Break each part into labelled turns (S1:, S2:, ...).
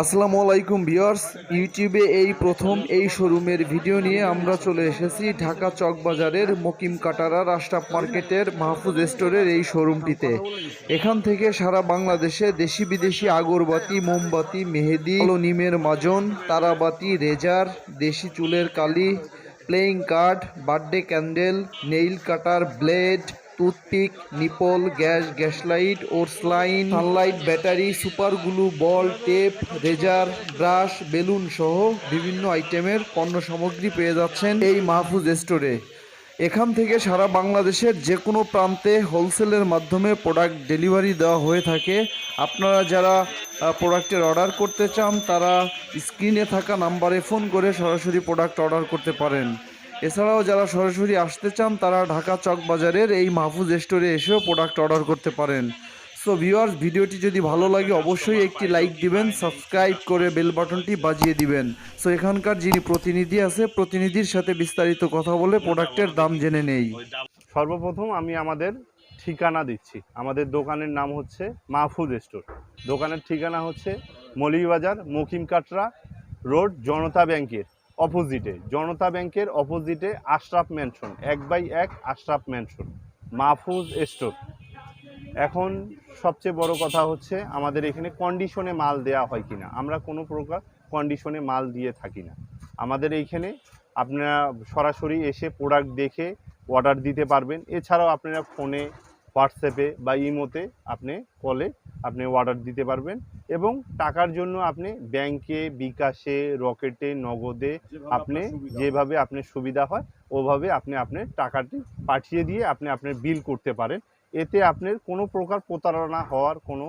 S1: আসসালামু আলাইকুম ভিউয়ার্স, ইউটিউবে এই প্রথম এই শোরুমের ভিডিও নিয়ে আমরা চলে এসেছি ঢাকা চকবাজারের মকিম কাটারা রাস্টাপ মার্কেটের মাহফুজ স্টোরের এই শোরুমটিতে। এখান থেকে সারা বাংলাদেশে দেশি বিদেশি আগরবাতি, মোমবাতি, মেহেদি নিমের মাজন, তারাবাতি, রেজার, দেশি চুলের কালি, playing card, birthday candle, nail cutter blade toothpick, nipple, gas gas light ওরসলাইন, Sunlight, battery, super glue, ball, tape, razor, brush, balloon সহ বিভিন্ন আইটেমের পণ্য সামগ্রী পেয়ে যাচ্ছেন এই মাহফুজ স্টোরে। এখান থেকে সারা বাংলাদেশের যে কোনো প্রান্তে হোলসেলের মাধ্যমে প্রোডাক্ট ডেলিভারি দেওয়া হয়ে থাকে। আপনারা যারা প্রোডাক্টের অর্ডার করতে চান, তারা স্ক্রিনে থাকা নাম্বারে ফোন করে সরাসরি প্রোডাক্ট অর্ডার করতে পারেন। এছাড়াও যারা সরাসরি আসতে চান, তারা ঢাকা চক বাজারের এই মাহফুজ স্টোরে এসেও প্রোডাক্ট অর্ডার করতে পারেন। সো ভিউয়ার্স ভিডিওটি যদি ভালো লাগে, অবশ্যই একটি লাইক দিবেন সাবস্ক্রাইব করে বেল বাটনটি বাজিয়ে দিবেন। সো এখানকার যিনি প্রতিনিধি আছে, প্রতিনিধির সাথে বিস্তারিত কথা বলে প্রোডাক্টের দাম জেনে নেই।
S2: সর্বপ্রথম আমি আমাদের ঠিকানা দিচ্ছি। আমাদের দোকানের নাম হচ্ছে মাহফুজ স্টোর। দোকানের ঠিকানা হচ্ছে মৌলিবাজার, মকিম কাটরা রোড, জনতা ব্যাংকের। অপোজিটে, জনতা ব্যাংকের অপোজিটে আশরাফ ম্যানশন এক বাই এক আশরাফ ম্যানশন মাহফুজ স্টোর। এখন সবচেয়ে বড় কথা হচ্ছে, আমাদের এখানে কন্ডিশনে মাল দেয়া হয় কিনা। আমরা কোনো প্রকার কন্ডিশনে মাল দিয়ে থাকি না। আমাদের এইখানে আপনারা সরাসরি এসে প্রোডাক্ট দেখে অর্ডার দিতে পারবেন। এছাড়াও আপনারা ফোনে হোয়াটসঅ্যাপে বা ইমোতে আপনি কলে আপনি অর্ডার দিতে পারবেন এবং টাকার জন্য আপনি ব্যাংকে বিকাশে রকেটে নগদে আপনি যেভাবে আপনার সুবিধা হয় ওভাবে আপনি আপনার টাকাটি পাঠিয়ে দিয়ে আপনি আপনার বিল করতে পারেন। এতে আপনার কোনো প্রকার প্রতারণা হওয়ার কোনো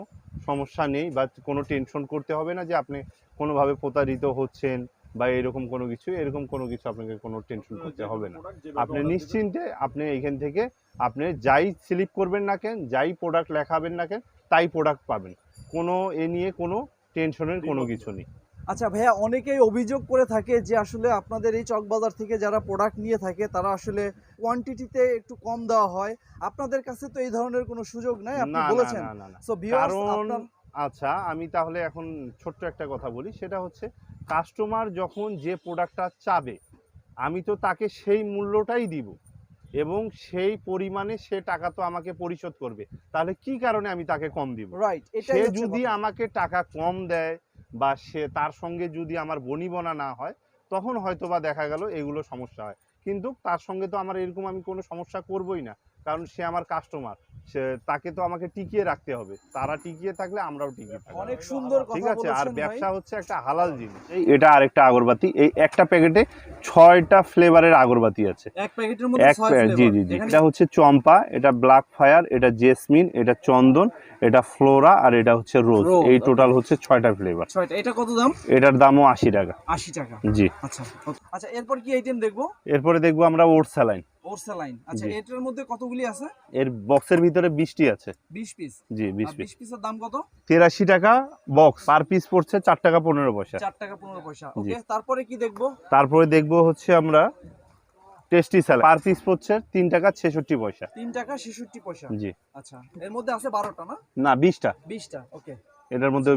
S2: সমস্যা নেই বা কোনো টেনশন করতে হবে না যে আপনি কোনোভাবে প্রতারিত হচ্ছেন। বা এরকম কোনো কিছু এরকম কোনো কিছু আপনাকে কোনো টেনশন করতে হবে না। আপনি নিশ্চিন্তে আপনি এখান থেকে আপনি যাই স্লিপ করবেন না কেন যাই প্রোডাক্ট লেখাবেন না কেন তাই প্রোডাক্ট পাবেন। কোনো এ নিয়ে কোনো টেনশনের কোনো কিছু নেই।
S3: আচ্ছা ভাইয়া অনেকেই অভিযোগ করে থাকে যে আসলে আপনাদের এই চকবাজার থেকে যারা প্রোডাক্ট নিয়ে থাকে তারা আসলে কোয়ান্টিটিতে একটু কম দেওয়া হয়। আপনাদের কাছে তো এই ধরনের কোনো সুযোগ নাই আপনি বলেছেন। সো ভিউয়ার্স
S2: কারণ আচ্ছা আমি তাহলে এখন ছোট্ট একটা কথা বলি। সেটা হচ্ছে কাস্টমার যখন যে প্রোডাক্টটা চাবে আমি তো তাকে সেই মূল্যটাই দিব এবং সেই পরিমাণে সে টাকা তো আমাকে পরিশোধ করবে। তাহলে কি কারণে আমি তাকে কম দিব? সে যদি আমাকে টাকা কম দেয় বা সে তার সঙ্গে যদি আমার বনিবনা না হয় তখন হয়তো বা দেখা গেল এগুলো সমস্যা হয়। কিন্তু তার সঙ্গে তো আমার এরকম আমি কোনো সমস্যা করবই না কারণ সে আমার কাস্টমার সে তাকে তো আমাকে টিকিয়ে রাখতে হবে। তারা টিকিয়ে থাকলে আমরাও টিকিয়ে থাকব।
S3: অনেক সুন্দর
S2: ঠিক আছে আর ব্যবসা হচ্ছে একটা হালাল জিনিস। এই এটা আরেকটা আগরবাতি। এই একটা প্যাকেটে ছয়টা ফ্লেভারের আগরবাতি আছে।
S3: এক প্যাকেটের মধ্যে
S2: এক জি জি জি। এটা হচ্ছে চম্পা এটা ব্ল্যাক ফায়ার এটা জেসমিন এটা চন্দন এটা ফ্লোরা আর এটা হচ্ছে রোজ। এই টোটাল হচ্ছে ছয়টা ফ্লেভার।
S3: ছয়টা। এটা কত দাম?
S2: এটার দামও আশি টাকা।
S3: আশি টাকা।
S2: জি।
S3: আচ্ছা আচ্ছা এরপর কি আইটেম দেখব?
S2: এরপরে দেখব আমরা ওট স্যালাইন।
S3: ওরসালাইন আচ্ছা এটার মধ্যে কতগুলি আছে?
S2: এর বক্সের ভিতরে বিশটি আছে।
S3: বিশ পিস
S2: জি বিশ
S3: আর
S2: পিস
S3: বিশ পিসের দাম কত?
S2: তেরাশি টাকা বক্স পার পিস পড়ছে চার টাকা পনেরো পয়সা।
S3: চার টাকা পনেরো পয়সা। ওকে তারপরে কি দেখব?
S2: তারপরে দেখব হচ্ছে আমরা টেস্টি স্যালাড পার পিস পড়ছে তিন টাকা ছেষট্টি পয়সা।
S3: তিন টাকা ছেষট্টি পয়সা।
S2: জি।
S3: আচ্ছা এর মধ্যে আছে বারোটা না?
S2: না
S3: ওকে
S2: এটার মধ্যেও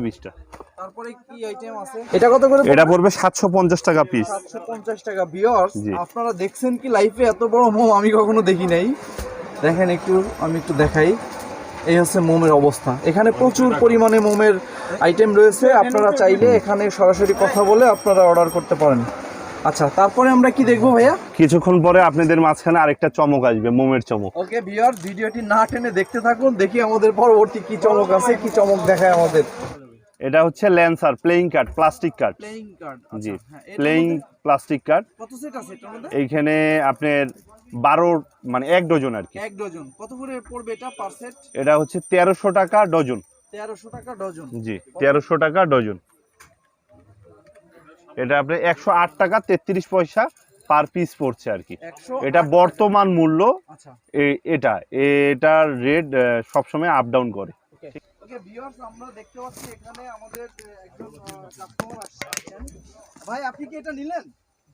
S3: তারপরে কি আইটেম আছে? এটা কত করে?
S2: এটা পড়বে সাতশো পঞ্চাশ টাকা পিস
S3: সাতশো পঞ্চাশ টাকা বিয়ার্স
S2: জি।
S3: আপনারা দেখছেন কি লাইফে এত বড় মোম আমি কখনো দেখি নাই। দেখেন একটু আমি একটু দেখাই। এই হচ্ছে মোমের অবস্থা। এখানে প্রচুর পরিমাণে মোমের আইটেম রয়েছে। আপনারা চাইলে এখানে সরাসরি কথা বলে আপনারা অর্ডার করতে পারেন। আচ্ছা তারপরে আমরা কি দেখব ভাইয়া?
S2: কিছুক্ষণ পরে আপনাদের মাঝখানে আরেকটা চমক আসবে মোমের চমক।
S3: ওকে ভিউয়ার ভিডিওটি না টেনে দেখতে থাকুন দেখি আমাদের পরবর্তী কি চমক আছে কি চমক দেখায় আমাদের।
S2: এটা হচ্ছে Lancer playing card plastic card
S3: playing card
S2: জি প্লেইং প্লাস্টিক কার্ড
S3: কত সেট আছে মধ্যে?
S2: এইখানে আপনার বারো মানে এক ডজন আর কি।
S3: এক ডজন। কত করে পড়বে এটা পার সেট
S2: এটা হচ্ছে তেরোশো টাকা ডজন।
S3: তেরোশো টাকা ডজন।
S2: জি তেরোশো টাকা ডজন। এটা আপনার একশো আট টাকা তেত্রিশ পয়সা পার পিস পড়ছে আর কি। এটা বর্তমান মূল্য।
S3: আচ্ছা।
S2: এ- এটা এটার রেট সবসময় আপ ডাউন করে।
S3: ওকে। ওকে ভিউয়ার্স আমরা দেখতে পাচ্ছি এখানে আমাদের একজন কাস্টমার আসছেন ভাই আপনি কি এটা নিলেন?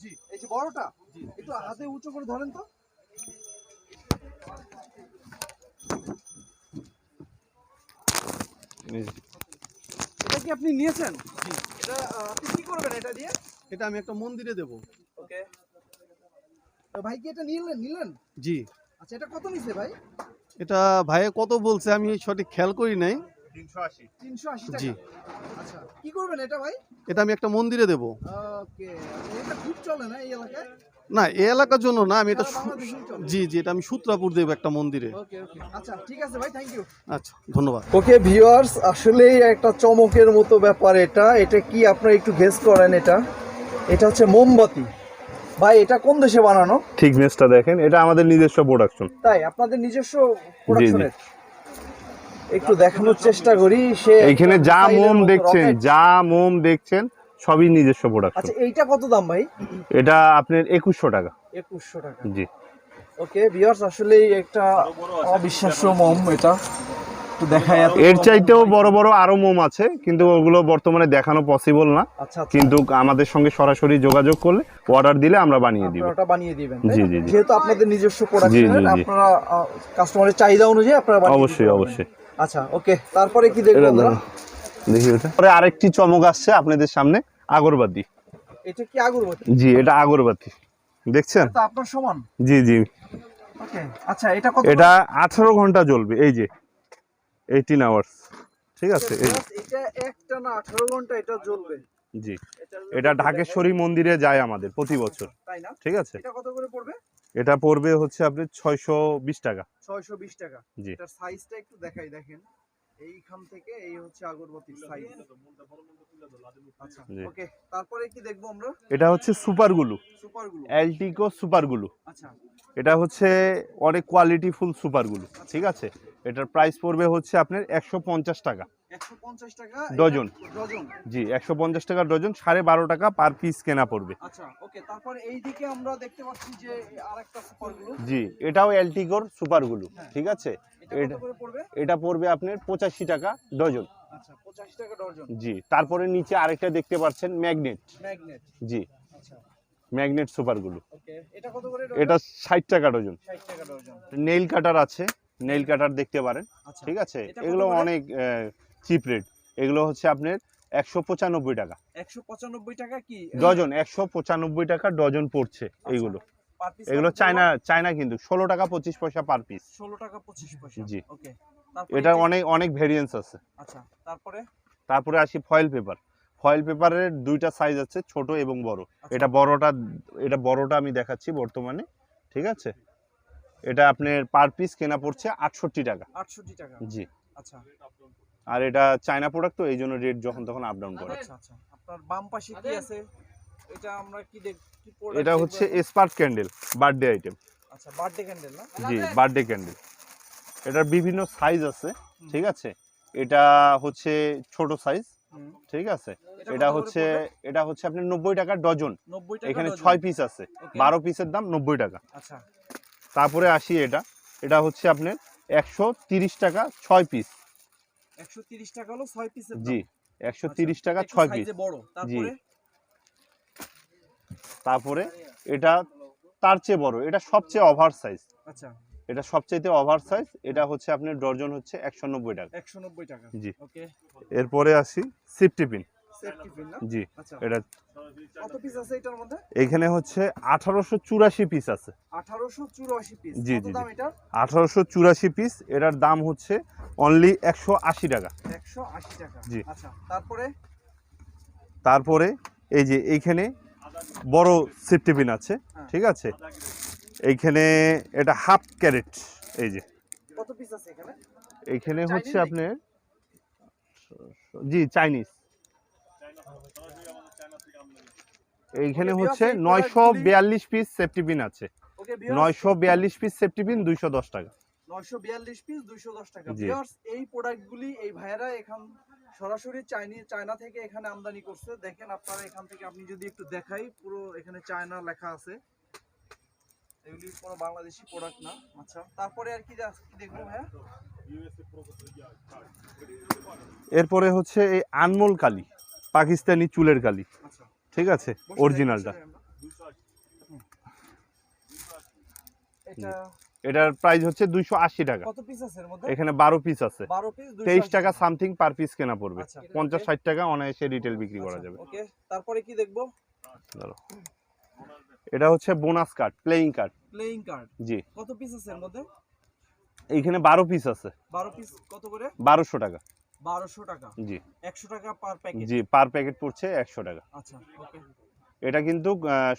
S3: জি। এই যে বড়টা? জি একটু হাতে উঁচু করে ধরেন তো। এটা কি আপনি নিয়েছেন? এটা আপনি কি করবেন এটা দিয়ে?
S4: এটা আমি একটা মন্দিরে দেব।
S3: ওকে। তো ভাই কি এটা নিলেন নিলেন?
S4: জি।
S3: আচ্ছা এটা কত নিছে ভাই?
S4: এটা ভাইয়ে কত বলছে আমি সঠিক খেয়াল করি নাই।
S2: তিনশো আশি।
S3: তিনশো আশি
S4: জি।
S3: আচ্ছা কি করবেন এটা ভাই?
S4: এটা আমি একটা মন্দিরে দেব।
S3: ওকে এটা খুব চলে না এই এলাকায়?
S4: না এই এলাকার জন্য না আমি এটা। জি জি এটা আমি সূত্রাপুর দেব একটা মন্দিরে।
S3: ওকে ওকে। আচ্ছা ঠিক আছে ভাই থ্যাংক ইউ
S4: আচ্ছা ধন্যবাদ।
S3: ওকে ভিউয়ার্স আসলেই একটা চমকের মতো ব্যাপার এটা। এটা কি আপনারা একটু গেস করেন এটা? এটা হচ্ছে মোমবাতি। ভাই এটা কোন দেশে বানানো?
S2: থিকনেসটা দেখেন এটা আমাদের নিজস্ব প্রোডাকশন
S3: তাই আপনাদের নিজস্ব প্রোডাকশনের একটু দেখানোর চেষ্টা করি সে
S2: এইখানে
S3: একটা
S2: যা মোম দেখছেন যা মোম দেখছেন সবই নিজস্ব প্রোডাকশন
S3: আচ্ছা এইটা কত দাম ভাই?
S2: এটা আপনার একুশশো টাকা।
S3: একুশশো টাকা।
S2: জি।
S3: ওকে ভিউয়ার্স আসলেই একটা অবিশ্বাস্য মোম এটা। একটু দেখায়
S2: এর চাইতেও বড় বড় আরও মোম আছে কিন্তু ওগুলো বর্তমানে দেখানো পসিবল না।
S3: আচ্ছা আচ্ছা।
S2: কিন্তু আমাদের সঙ্গে সরাসরি যোগাযোগ করলে অর্ডার দিলে আমরা বানিয়ে দিব।
S3: ওটা বানিয়ে দিবেন
S2: জি, জি।
S3: যেহেতু আপনাদের নিজস্ব প্রোডাকশন। আপনারা কাস্টমারের চাহিদা অনুযায়ী আপনারা
S2: অবশ্যই অবশ্যই।
S3: আচ্ছা ওকে তারপরে কি দেখব আমরা?
S2: দেখি ওটা। পরে আরেকটি চমক আসছে আপনাদের সামনে আগরবাতি।
S3: এটা কি আগরবাতি?
S2: জি এটা আগরবাতি। দেখছেন?
S3: এটা আপনার সমান।
S2: জি জি।
S3: ওকে আচ্ছা এটা কত?
S2: এটা আঠারো ঘণ্টা জ্বলবে এই যে। এইটিন আওয়ার্স ঠিক আছে
S3: এটা একটা না আঠারো ঘণ্টা এটা জ্বলবে।
S2: জি।
S3: এটা
S2: ঢাকেশ্বরী মন্দিরে যায় আমাদের প্রতি বছর।
S3: তাই না?
S2: ঠিক আছে।
S3: এটা কত করে পড়বে?
S2: এটা পড়বে হচ্ছে আপনি ছয়শো বিশ টাকা।
S3: ছয়শো বিশ টাকা।
S2: জি।
S3: এটার সাইজটা একটু দেখাই দেখেন। এইখান থেকে এই হচ্ছে আগরবাতির সাইজ আচ্ছা ওকে তারপরে কি দেখব আমরা?
S2: এটা হচ্ছে সুপার গুলু।
S3: সুপারগুলো।
S2: অ্যালটিকো সুপার গুলু।
S3: আচ্ছা।
S2: এটা হচ্ছে অনেক কোয়ালিটি ফুল সুপার গুলু ঠিক আছে? এটার প্রাইস পড়বে হচ্ছে আপনার একশো পঞ্চাশ টাকা। ডজন।
S3: ডজন।
S2: জি একশো পঞ্চাশ টাকা ডজন সাড়ে বারো টাকা পার পিস কেনা পড়বে।
S3: আচ্ছা ওকে তারপরে এইদিকে আমরা দেখতে পাচ্ছি যে আরেকটা সুপারগুলো।
S2: জি এটাও সুপার গুলু ঠিক আছে?
S3: এটা পড়বে?
S2: আপনার পঁচাশি টাকা ডজন।
S3: আচ্ছা পঁচাশি টাকা ডজন।
S2: জি তারপরে নিচে আরেকটা দেখতে পাচ্ছেন ম্যাগনেট। জি।
S3: আচ্ছা।
S2: ম্যাগনেট সুপারগুলো।
S3: এটা
S2: ষাট টাকা ডজন। নেইল কাটার আছে নেইল কাটার দেখতে পারেন।
S3: আচ্ছা।
S2: ঠিক আছে? এগুলো অনেক চিপ রেট। এগুলো হচ্ছে আপনার একশো পঁচানব্বই টাকা।
S3: একশো পঁচানব্বই টাকা কি?
S2: ডজন একশো পঁচানব্বই টাকা ডজন পড়ছে এইগুলো। এগুলো চায়না চায়না কিন্তু ষোলো টাকা পঁচিশ পয়সা পার পিস
S3: ষোলো টাকা পঁচিশ পয়সা।
S2: জি।
S3: ওকে
S2: অনেক অনেক ভেরিয়েন্স আছে।
S3: আচ্ছা তারপরে?
S2: তারপরে আসি ফয়েল পেপার ফয়েল পেপারের দুইটা সাইজ আছে ছোট এবং বড়।
S3: আচ্ছা।
S2: এটা বড়টা এটা বড়টা আমি দেখাচ্ছি বর্তমানে ঠিক আছে? এটা আপনার পার পিস কেনা পড়ছে আটষট্টি টাকা।
S3: আটষট্টি টাকা।
S2: জি।
S3: আচ্ছা।
S2: আর এটা চায়না প্রোডাক্ট তো এই জন্য রেট যখন তখন আপ ডাউন করে।
S3: আচ্ছা আচ্ছা। আপনার বাম পাশে কি আছে? এটা আমরা কি দেখ
S2: এটা হচ্ছে? স্পার্ক ক্যান্ডেল বার্থডে আইটেম
S3: আচ্ছা বার্থডে ক্যান্ডেল না?
S2: জি বার্থডে ক্যান্ডেল এটার বিভিন্ন সাইজ আছে ঠিক আছে? এটা হচ্ছে ছোট সাইজ ঠিক আছে?
S3: এটা
S2: হচ্ছে এটা হচ্ছে আপনার নব্বই টাকা ডজন।
S3: 90 টাকা
S2: এখানে। ছয় পিস আছে. বারো পিসের দাম নব্বই টাকা।
S3: আচ্ছা।
S2: তারপরে আসি এটা। এটা হচ্ছে আপনার একশো তিরিশ টাকা ছয় পিস
S3: 130 টাকা হলো 6 পিসের দাম।
S2: জি একশো
S3: আচ্ছা,
S2: তিরিশ টাকা ছয় পিস
S3: বড়। তারপরে
S2: এটা তার চেয়ে বড় এটা সবচেয়ে ওভার সাইজ
S3: আচ্ছা।
S2: এটা সবচেয়ে ওভার সাইজ এটা হচ্ছে আপনার ডর্জন হচ্ছে একশো নব্বই টাকা।
S3: 190 টাকা।
S2: জি।
S3: ওকে।
S2: এরপরে আসি সিফটি পিন জি
S3: আচ্ছা।
S2: এটা এখানে হচ্ছে আঠারোশো চুরাশি পিস আছে। জি, জি, আঠারোশো চুরাশি পিস এটার দাম হচ্ছে অনলি একশো আশি টাকা।
S3: 180 টাকা।
S2: জি।
S3: আচ্ছা তারপরে?
S2: তারপরে এই যে এইখানে বড় সেফটি পিন আছে
S3: হ্যাঁ।
S2: ঠিক আছে? এইখানে এটা হাফ ক্যারেট এই যে। এইখানে হচ্ছে? আপনার জি চাইনিজ এইখানে হচ্ছে নয়শো বিয়াল্লিশ পিস সেফটি পিন আছে। নয়শো বিয়াল্লিশ পিস সেফটি পিন দুইশো দশ টাকা।
S3: 942 পিস 210 টাকা। এই প্রোডাক্টগুলি এই ভাইয়েরা এখান সরাসরি চাইনি চায়না থেকে এখানে আমদানি করছে। দেখেন আপনারা এখান থেকে আপনি যদি একটু দেখাই পুরো এখানে চায়না লেখা আছে। এগুলি কোনো বাংলাদেশি প্রোডাক্ট না। আচ্ছা তারপরে আর কি দেখব ভাইয়া?
S2: এরপরে হচ্ছে এই আনমোল কালি পাকিস্তানি চুলের কালি।
S3: আচ্ছা।
S2: ঠিক আছে? অরিজিনালটা।
S3: এটা
S2: এটার প্রাইস হচ্ছে দুইশো আশি টাকা। এখানে বারো পিস আছে। তেইশ টাকা সামথিং পার পিস কেনা পড়বে।
S3: আচ্ছা,
S2: পঞ্চাশ ষাট টাকা অনায়াসে রিটেল বিক্রি করা যাবে।
S3: তারপরে কি দেখব।
S2: এটা হচ্ছে bonus card playing card
S3: playing card
S2: জি।
S3: কত পিস আছে এর মধ্যে?
S2: এইখানে বারো পিস আছে।
S3: 12 পিস কত করে?
S2: বারোশো টাকা।
S3: 1200 টাকা।
S2: জি।
S3: 100 টাকা পার প্যাকেট
S2: জি পার প্যাকেট পড়ছে একশো টাকা।
S3: আচ্ছা ওকে
S2: এটা কিন্তু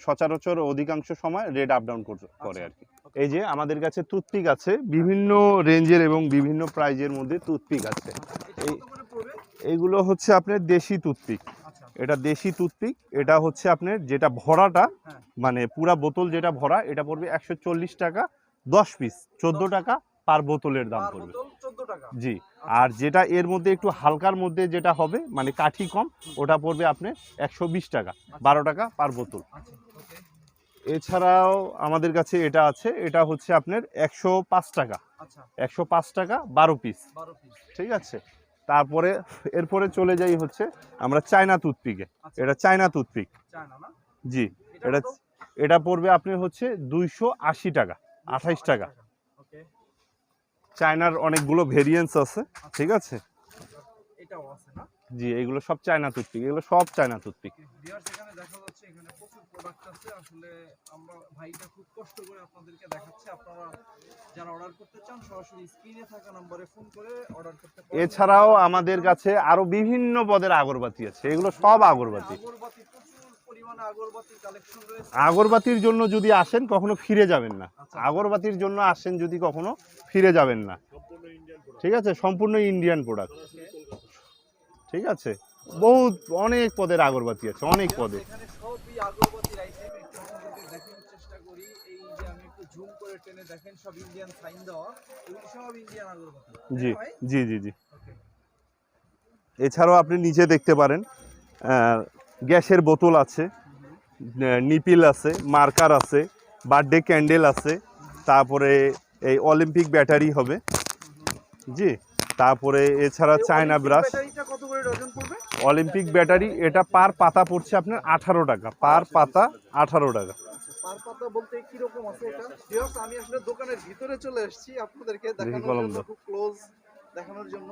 S2: সচরাচর অধিকাংশ সময় রেট আপ ডাউন করে
S3: আচ্ছা।
S2: আর কি। এই যে আমাদের কাছে টুথপিক আছে বিভিন্ন রেঞ্জের এবং বিভিন্ন প্রাইজের মধ্যে টুথপিক আছে। এই-
S3: করে পড়বে?
S2: এইগুলো হচ্ছে আপনার দেশি টুথপিক
S3: আচ্ছা।
S2: এটা দেশি টুথপিক এটা হচ্ছে আপনার যেটা ভরাটা
S3: হ্যাঁ।
S2: মানে পুরা বোতল যেটা ভরা এটা পড়বে একশো চল্লিশ টাকা দশ পিস চোদ্দ টাকা পার বোতলের দাম পড়বে।
S3: বোতল 14 টাকা।
S2: জি আর যেটা এর মধ্যে একটু হালকার মধ্যে যেটা হবে মানে কাঠি কম ওটা পড়বে আপনার একশো বিশ টাকা বারো টাকা পার বোতল।
S3: আচ্ছা
S2: এছাড়াও আমাদের কাছে এটা আছে এটা হচ্ছে আপনার একশো পাঁচ টাকা।
S3: আচ্ছা।
S2: একশো পাঁচ টাকা বারো পিস ঠিক আছে? তারপরে এরপরে চলে যাই হচ্ছে আমরা চায়না টুথপিকে।
S3: আচ্ছা।
S2: এটা চায়না টুথপিক। জি।
S3: এটা
S2: এটা পড়বে আপনি হচ্ছে দুইশো আশি টাকা আঠাইশ টাকা। চায়নার অনেকগুলো ভেরিয়েন্স আছে ঠিক আছে? জি এগুলো সব চায়না টুথপিক এগুলো সব চায়না টুথপিক।
S3: প্রোডাক্ট আছে আসলে আমরা ভাইটা খুব কষ্ট করে আপনাদেরকে দেখাচ্ছে। আপনারা যারা অর্ডার করতে চান সরাসরি স্ক্রিনে থাকা নম্বরে ফোন করে অর্ডার করতে পারেন।
S2: এছাড়াও আমাদের কাছে আরও বিভিন্ন পদের আগরবাতি আছে। এগুলো সব আগরবাতি।
S3: আগরবাতি প্রচুর পরিমাণে আগরবাতির কালেকশন রয়েছে।
S2: আগরবাতির জন্য যদি আসেন কখনো ফিরে যাবেন না।
S3: আচ্ছা।
S2: আগরবাতির জন্য আসেন যদি কখনো ফিরে যাবেন না। ঠিক আছে? সম্পূর্ণ ইন্ডিয়ান প্রোডাক্ট ঠিক আছে? বহুত অনেক পদের আগরবাতি আছে অনেক পদের
S3: এখানে সবই আগরবাতির আইটেম একটু আপনাদেরকে দেখানোর চেষ্টা করি এই যে আমি একটু দেখেন সব ইন্ডিয়ান সাইন দেওয়া। এগুলো সব ইন্ডিয়ান আগরবাতি
S2: জি জি জি জি। এছাড়াও আপনি নিচে দেখতে পারেন গ্যাসের বোতল আছে নিপিল আছে মার্কার আছে বার্থডে ক্যান্ডেল আছে তারপরে এই অলিম্পিক ব্যাটারি হবে। জি তারপরে এছাড়া চায়না ব্রাশ। অলিম্পিক ব্যাটারি এটা পার পাতা পড়ছে আপনার আঠারো টাকা পার পাতা আঠারো টাকা।
S3: পার পাতা বলতে কি রকম আছে এটা? ভিউয়ার্স আমি আসলে দোকানের ভিতরে চলে এসেছি আপনাদেরকে দেখানোর জন্য খুব ক্লোজ দেখানোর জন্য।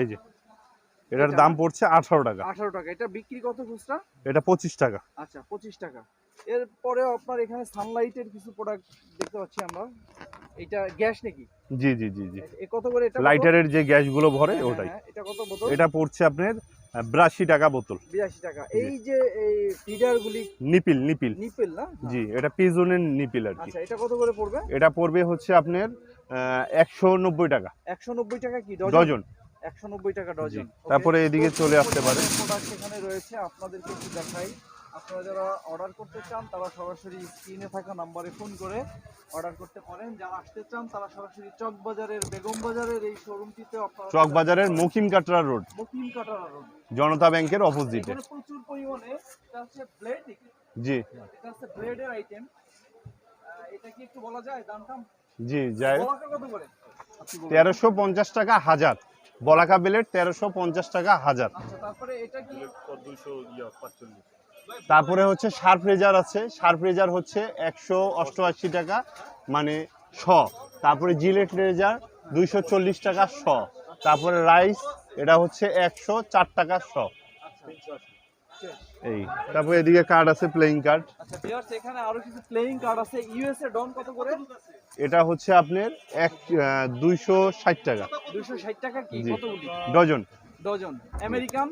S2: এই যে এটার দাম পড়ছে আঠারো টাকা।
S3: আঠারো টাকা। এটা বিক্রি কত খুচরা?
S2: এটা পঁচিশ টাকা।
S3: আচ্ছা পঁচিশ টাকা। এরপরে আপনার এখানে সানলাইটের কিছু প্রোডাক্ট দেখতে পাচ্ছি আমরা। এটা গ্যাস নাকি?
S2: জি জি জি জি।
S3: এ কত করে এটা
S2: লাইটারের যে গ্যাসগুলো ভরে
S3: হ্যাঁ,
S2: ওটাই।
S3: হ্যাঁ, এটা কত বোতল?
S2: এটা পড়ছে আপনার বিরাশি টাকা বোতল।
S3: বিরাশি টাকা। এই যে এই ফিডার গুলি
S2: নিপিল নিপিল।
S3: নিপেল না?
S2: জি এটা পিজনের নিপিল আর কি।
S3: আচ্ছা এটা কত করে পড়বে?
S2: এটা পড়বে হচ্ছে আপনার একশো নব্বই টাকা।
S3: একশো নব্বই টাকা কি
S2: ডজন?
S3: একশো নব্বই টাকা ডজন।
S2: তারপরে এদিকে চলে আসতে পারে।
S3: এখানে রয়েছে আপনাদেরকে একটু দেখাই। আপনারা যারা অর্ডার করতে চান তারা সরাসরি স্ক্রিনে থাকা নাম্বারে ফোন করে অর্ডার করতে পারেন। যারা আসতে চান তারা সরাসরি চক বাজারের বেগম বাজারের এই শোরুমটিতে আপনারা
S2: চক বাজারের মকিম কাটরা রোড
S3: মুকিম কাটরা রোড
S2: জনতা ব্যাংকের অপোজিটে
S3: প্রচুর পরিমাণে এটা হচ্ছে ব্লেড
S2: জি।
S3: এটা হচ্ছে ব্লেডের আইটেম এটা কি একটু বলা যায়? দাম টাম?
S2: জি যাই। তেরোশো পঞ্চাশ টাকা হাজার। বলাকা বেলের তেরোশো পঞ্চাশ টাকা হাজার।
S3: আচ্ছা তারপরে
S2: তারপরে হচ্ছে শার্প রেজার আছে। শার্প রেজার হচ্ছে একশো অষ্টআশি টাকা মানে শ। তারপরে জিলেট রেজার দুইশো চল্লিশ টাকা শ। তারপরে রাইস এটা হচ্ছে একশো চার টাকা শ এই তারপরে এদিকে কার্ড আছে প্লেইং কার্ড
S3: আচ্ছা এখানে আরও কিছু প্লেইং কার্ড আছে। ইউএসএ ডন কত করে?
S2: এটা হচ্ছে আপনার এক দুইশো ষাট টাকা।
S3: 260 টাকা কি। কতগুলি?
S2: Dozen.
S3: Dozen. American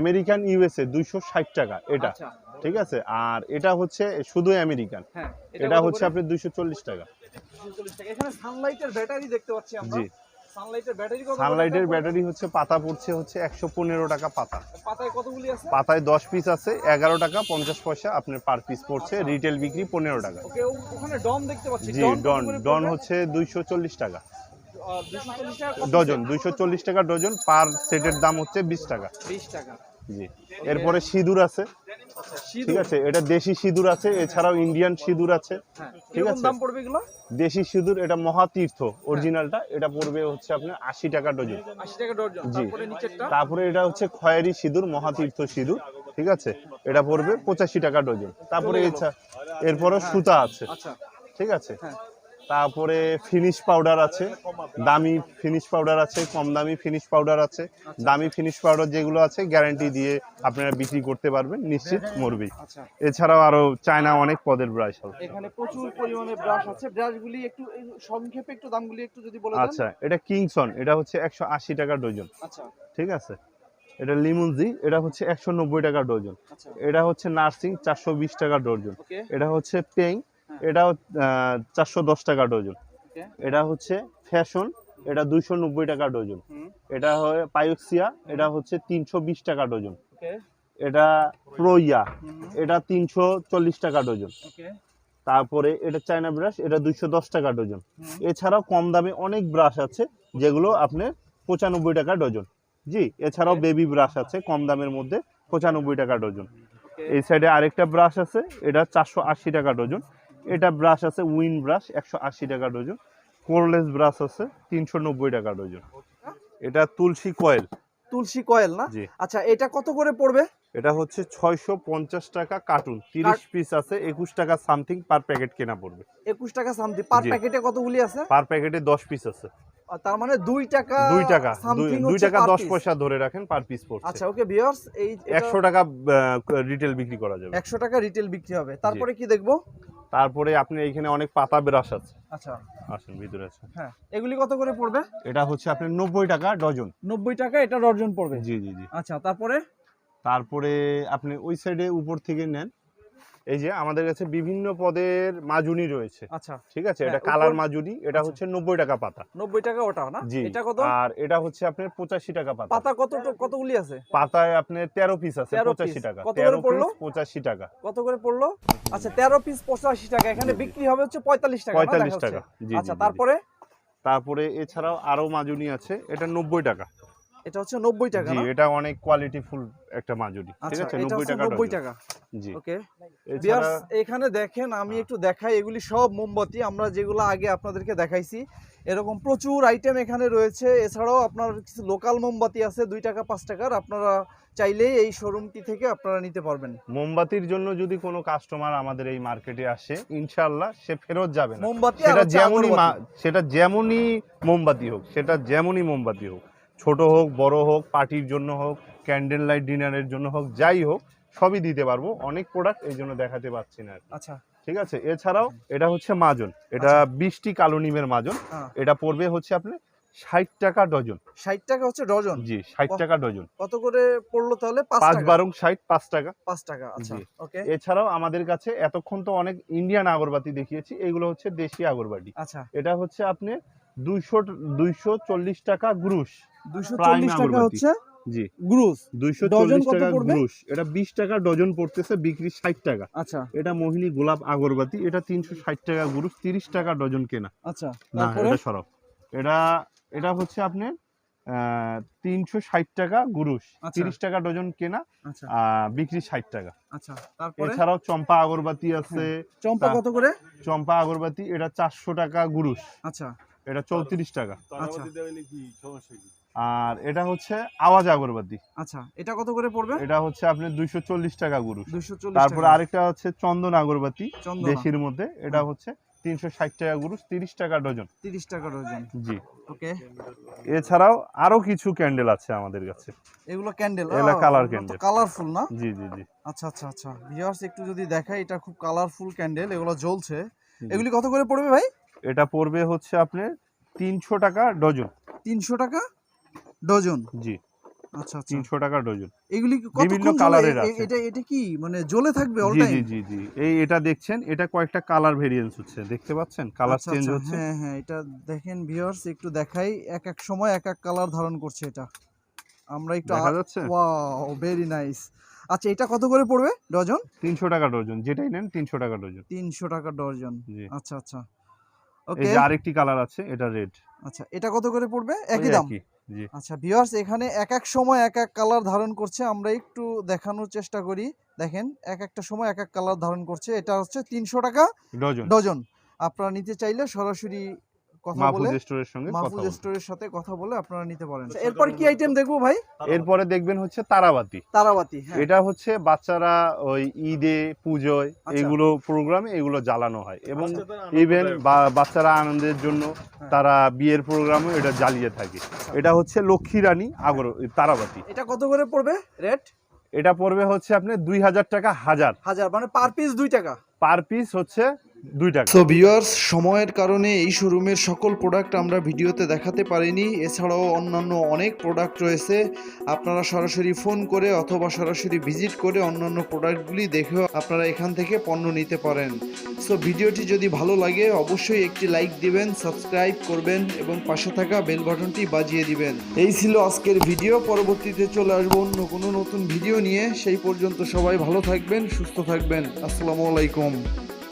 S2: American USA দুইশো ষাট টাকা এটা।
S3: আচ্ছা।
S2: ঠিক আছে? আর এটা হচ্ছে শুধু আমেরিকান
S3: হ্যাঁ
S2: এটা হচ্ছে? আপনার দুইশো চল্লিশ টাকা।
S3: 240 টাকা। এখানে সানলাইটের ব্যাটারি দেখতে পাচ্ছি আমরা। সানলাইটের ব্যাটারি
S2: হচ্ছে পাতা পড়ছে হচ্ছে একশো পনেরো টাকা পাতা।
S3: পাতায় কতগুলি আছে?
S2: পাতায় দশ পিস আছে এগারো টাকা পঞ্চাশ পয়সা আপনার পার পিস পড়ছে রিটেল বিক্রি পনেরো টাকা।
S3: ওখানে ডন দেখতে পাচ্ছি।
S2: জি ডন ডন হচ্ছে দুইশো চল্লিশ টাকা।
S3: আহ, 240 টাকা কত
S2: ডজন দুইশো চল্লিশ টাকা ডজন পার সেটের দাম হচ্ছে বিশ টাকা।
S3: 20 টাকা।
S2: জি এরপরে সিঁদুর আছে ঠিক আছে এটা দেশি সিঁদুর আছে এছাড়াও ইন্ডিয়ান সিঁদুর আছে।
S3: হ্যাঁ
S2: ঠিক আছে।
S3: দাম পড়বে এগুলো?
S2: দেশি সিঁদুর এটা মহাতীর্থ অরিজিনালটা এটা পড়বে হচ্ছে আপনার আশি টাকা ডজন।
S3: আশি টাকা ডজন
S2: জি।
S3: তারপরে
S2: এটা হচ্ছে খয়েরি সিঁদুর মহাতীর্থ সিঁদুর ঠিক আছে? এটা পড়বে পঁচাশি টাকা ডজন। তারপরে এছাড়া এরপরে সুতা আছে।
S3: আচ্ছা।
S2: ঠিক আছে?
S3: হ্যাঁ।
S2: তারপরে ফিনিশ পাউডার আছে দামি ফিনিশ পাউডার আছে কম দামি ফিনিশ পাউডার আছে।
S3: আচ্ছা।
S2: দামি ফিনিশ পাউডার যেগুলো আছে গ্যারান্টি দিয়ে আপনারা বিক্রি করতে পারবেন নিশ্চিত মরবেই
S3: আচ্ছা।
S2: এছাড়াও আরও চায়না অনেক পদের ব্রাশ হবে।
S3: এখানে প্রচুর পরিমাণে ব্রাশ আছে। ব্রাশগুলি একটু সংক্ষেপে একটু দামগুলি একটু যদি বলে দেন।
S2: আচ্ছা এটা কিংসন এটা হচ্ছে একশো আশি টাকা ডজন
S3: আচ্ছা।
S2: ঠিক আছে? এটা লিমুনজি এটা হচ্ছে একশো নব্বই টাকা ডজন
S3: আচ্ছা।
S2: এটা হচ্ছে নার্সিং চারশো বিশ টাকা ডজন এটা হচ্ছে পেং
S3: হ্যাঁ।
S2: এটা চারশো দশ টাকা ডজন এটা হচ্ছে ফ্যাশন এটা দুইশো নব্বই টাকা ডজন এটা হয় পায়োক্সিয়া এটা হচ্ছে তিনশো বিশ টাকা ডজন এটা প্রোইয়া এটা তিনশো চল্লিশ টাকা ডজন তারপরে এটা চায়না ব্রাশ এটা দুইশো দশ টাকা ডজন এছাড়াও কম দামে অনেক ব্রাশ আছে যেগুলো আপনার পঁচানব্বই টাকা ডজন জি এছাড়াও বেবি ব্রাশ আছে কম দামের মধ্যে পঁচানব্বই টাকা ডজন এই সাইডে আরেকটা ব্রাশ আছে এটা চারশো আশি টাকা ডজন এটা ব্রাশ আছে উইন ব্রাশ একশো আশি টাকা ডজন কোরলেস ব্রাশ আছে তিনশো নব্বই টাকা ডজন এটা তুলসী কয়েল
S3: তুলসী কয়েল না? আচ্ছা এটা কত করে পড়বে?
S2: এটা হচ্ছে ছয়শো পঞ্চাশ টাকা কার্টুন তিরিশ পিস আছে একুশ টাকা সামথিং পার প্যাকেট কেনা পড়বে।
S3: একুশ টাকা সামথিং পার প্যাকেটে কতগুলি আছে?
S2: পার প্যাকেটে দশ পিস আছে।
S3: তার মানে দুই টাকা
S2: দুই টাকা দুই- টাকা দশ পয়সা ধরে রাখেন পার পিস পড়ছে।
S3: আচ্ছা ওকে ভিউয়ার্স এই
S2: একশো টাকা রিটেল বিক্রি করা যাবে।
S3: একশো টাকা রিটেল বিক্রি হবে। তারপরে কি দেখব?
S2: তারপরে আপনি এখানে অনেক পাতা ব্রাশ আছে।
S3: আচ্ছা।
S2: আসেন ভিতরে আছে
S3: হ্যাঁ এগুলি কত করে পড়বে?
S2: এটা হচ্ছে আপনার নব্বই টাকা ডজন।
S3: নব্বই টাকা এটা ডজন পড়বে?
S2: জি জি জি।
S3: আচ্ছা তারপরে?
S2: তারপরে আপনি ওই সাইডে উপর থেকে নেন। এই যে আমাদের কাছে বিভিন্ন পদের মাজুনি রয়েছে।
S3: আচ্ছা।
S2: ঠিক আছে? এটা
S3: হ্যাঁ,
S2: কালার মাজুনি এটা
S3: আচ্ছা।
S2: হচ্ছে নব্বই টাকা পাতা।
S3: নব্বই টাকা ওটা না?
S2: জি।
S3: এটা কত?
S2: আর এটা হচ্ছে আপনার পঁচাশি টাকা পাতা।
S3: পাতা কত কতগুলি আছে?
S2: পাতায় আপনার তেরো পিস আছে পঁচাশি টাকা।
S3: কত করে পড়ল?
S2: পঁচাশি টাকা।
S3: কত করে পড়ল? আচ্ছা তেরো পিস পঁচাশি টাকা। এখানে বিক্রি হবে হচ্ছে পঁয়তাল্লিশ টাকা
S2: পঁয়তাল্লিশ টাকা।
S3: আচ্ছা। তারপরে?
S2: তারপরে এছাড়াও আরও মাজুনি আছে এটা নব্বই টাকা।
S3: এটা হচ্ছে নব্বই টাকা
S2: জি এটা অনেক কোয়ালিটি ফুল একটা মাজুরি ঠিক
S3: আচ্ছা
S2: আছে?
S3: এটা
S2: নব্বই
S3: হচ্ছে
S2: টাকা
S3: নব্বই
S2: ডজন।
S3: টাকা।
S2: জি।
S3: ওকে। বিয়ার্স এখানে দেখেন আমি
S2: হ্যাঁ।
S3: একটু দেখাই এগুলি সব মোমবাতি আমরা যেগুলো আগে আপনাদেরকে দেখাইছি। এরকম প্রচুর আইটেম এখানে রয়েছে। এছাড়াও আপনার কিছু লোকাল মোমবাতি আছে দুই টাকা পাঁচ টাকার। আপনারা চাইলেই এই শোরুমটি থেকে আপনারা নিতে পারবেন।
S2: মোমবাতির জন্য যদি কোনো কাস্টমার আমাদের এই মার্কেটে আসে ইনশাআল্লাহ সে ফেরত যাবে না।
S3: মোমবাতি
S2: সেটা যেমনই সেটা যেমনই মোমবাতি হোক সেটা যেমনই মোমবাতি হোক ছোট হোক বড় হোক পার্টির জন্য হোক ক্যান্ডেল লাইট ডিনারের জন্য হোক যাই হোক সবই দিতে পারব। অনেক প্রোডাক্ট এই জন্য দেখাতে পাচ্ছি না
S3: আচ্ছা।
S2: ঠিক আছে? এছাড়াও এটা হচ্ছে মাজন। এটা বৃষ্টি কালো নিমের মাজন।
S3: হ্যাঁ।
S2: এটা পড়বে হচ্ছে আপনি ষাট টাকা ডজন।
S3: ষাট টাকা হচ্ছে ডজন?
S2: জি ষাট টাকা ডজন।
S3: কত করে পড়ল তাহলে? পাঁচ
S2: বারং ষাট পাঁচ টাকা।
S3: পাঁচ টাকা আচ্ছা ওকে
S2: এছাড়াও আমাদের কাছে এতক্ষণ তো অনেক ইন্ডিয়ান আগরবাতি দেখিয়েছি এগুলো হচ্ছে দেশি আগরবাতি।
S3: আচ্ছা।
S2: এটা হচ্ছে আপনি দুইশো দুইশো চল্লিশ টাকা গ্রুশ।
S3: দুশো
S2: Prime
S3: চল্লিশ টাকা
S2: আগরবাতি।
S3: হচ্ছে
S2: জি।
S3: গ্রুস।
S2: দুইশো
S3: ডজন
S2: চল্লিশ
S3: কত
S2: টাকা
S3: পড়বে?
S2: গ্রুশ এটা বিশ টাকা ডজন পড়তেছে বিক্রি ষাট টাকা।
S3: আচ্ছা।
S2: এটা মোহিনী গোলাপ আগরবাতি এটা তিনশো ষাট টাকা গ্রুশ তিরিশ টাকা ডজন কেনা।
S3: আচ্ছা
S2: না
S3: তারপরে?
S2: এটা সরব। এটা এটা হচ্ছে আপনার তিনশো ষাট টাকা গুরুশ
S3: আচ্ছা।
S2: তিরিশ টাকা ডজন কেনা
S3: আচ্ছা।
S2: বিক্রি ষাট টাকা।
S3: আচ্ছা তারপরে?
S2: এছাড়াও চম্পা আগরবাতি আছে।
S3: চম্পা কত করে?
S2: চম্পা আগরবাতি এটা চারশো টাকা গুরুশ
S3: আচ্ছা।
S2: এটা চৌত্রিশ টাকা।
S3: আচ্ছা।
S2: আর এটা হচ্ছে আওয়াজ আগরবাতি।
S3: আচ্ছা এটা কত করে পড়বে?
S2: এটা হচ্ছে দুইশো চল্লিশ টাকা গুরুশ
S3: দুশো চল্লিশ
S2: তারপরে আরেকটা হচ্ছে চন্দন আগরবাতি দেশির মধ্যে। এটা হচ্ছে তিনশো ষাট টাকা গুরুশ তিরিশ টাকা ডজন।
S3: তিরিশ টাকা ডজন।
S2: জি।
S3: ওকে।
S2: এছাড়াও আরও কিছু ক্যান্ডেল আছে আমাদের কাছে।
S3: এগুলো ক্যান্ডেল
S2: এগুলা colour candle।
S3: কালারফুল না?
S2: জি জি জি।
S3: আচ্ছা আচ্ছা আচ্ছা। ভিউয়ার্স একটু যদি দেখাই এটা খুব কালারফুল ক্যান্ডেল এগুলো জ্বলছে। এগুলি কত করে পড়বে ভাই?
S2: এটা পড়বে হচ্ছে আপনার তিনশো টাকা ডজন।
S3: তিনশো টাকা? ডজন?
S2: জি।
S3: আচ্ছা আচ্ছা।
S2: তিনশো টাকা ডজন।
S3: এগুলি
S2: বিভিন্ন কালারের আছে।
S3: এটা এটা কি? মানে জ্বলে থাকবে অল টাইম
S2: জি জি জি। এই এটা দেখছেন এটা কয়েকটা কালার ভেরিয়েন্স হচ্ছে। দেখতে পাচ্ছেন? কালার চেঞ্জ হচ্ছে।
S3: হ্যাঁ হ্যাঁ এটা দেখেন ভিউয়ার্স একটু দেখাই। এক এক সময় এক এক কালার ধারণ করছে এটা। আমরা একটু
S2: দেখা যাচ্ছে?
S3: ওয়াও ভেরি নাইস আচ্ছা এটা কত করে পড়বে ডজন?
S2: তিনশো টাকা ডজন। যেটাই নেন তিনশো টাকা ডজন।
S3: তিনশো টাকা ডজন।
S2: জি।
S3: আচ্ছা আচ্ছা।
S2: এই
S3: ওকে
S2: যে আরেকটি কালার আছে এটা রেড
S3: আচ্ছা এটা কত করে পড়বে? একই দাম?
S1: আচ্ছা ভিউয়ার্স এখানে এক এক সময় এক এক কালার ধারণ করছে আমরা একটু দেখানোর চেষ্টা করি। দেখেন এক একটা সময় এক এক কালার ধারণ করছে। এটা হচ্ছে তিনশো টাকা
S2: ডজন।
S1: ডজন। আপনারা নিতে চাইলে সরাসরি কথা বলে
S2: স্টোরের সঙ্গে
S1: মাহফুজ স্টোরের সাথে কথা বলে আপনারা নিতে পারেন। এরপর কি আইটেম দেখব ভাই?
S2: এরপরে দেখবেন হচ্ছে তারাবাতি।
S1: তারাবাতি হ্যাঁ।
S2: এটা হচ্ছে বাচ্চারা ওই ঈদে পুজোয়
S1: আচ্ছা।
S2: এগুলো প্রোগ্রামে এগুলো জ্বালানো হয় এবং ইভেন বাচ্চারা আনন্দের জন্য
S1: হ্যাঁ।
S2: তারা বিয়ের প্রোগ্রামে এটা জ্বালিয়ে থাকে। এটা হচ্ছে লক্ষ্মী রানী আগর তারাবাতি।
S1: এটা কত করে পড়বে রেট?
S2: এটা পড়বে হচ্ছে আপনি দুই হাজার টাকা হাজার।
S1: হাজার মানে পার পিস দুই টাকা।
S2: পার পিস হচ্ছে দুই টাকা।
S3: সো ভিউয়ার্স সময়ের কারণে এই শোরুমের সকল প্রোডাক্ট আমরা ভিডিওতে দেখাতে পারিনি। এছাড়াও অন্যান্য অনেক প্রোডাক্ট রয়েছে। আপনারা সরাসরি ফোন করে অথবা সরাসরি ভিজিট করে অন্যান্য প্রোডাক্টগুলি দেখেও আপনারা এখান থেকে পণ্য নিতে পারেন। সো ভিডিওটি যদি ভালো লাগে, অবশ্যই একটি লাইক দিবেন সাবস্ক্রাইব করবেন এবং পাশে থাকা বেল বাটনটি বাজিয়ে দিবেন। এই ছিল আজকের ভিডিও পরবর্তীতে চলে আসব অন্য কোনো নতুন ভিডিও নিয়ে। সেই পর্যন্ত সবাই ভালো থাকবেন, সুস্থ থাকবেন। আসসালামু আলাইকুম।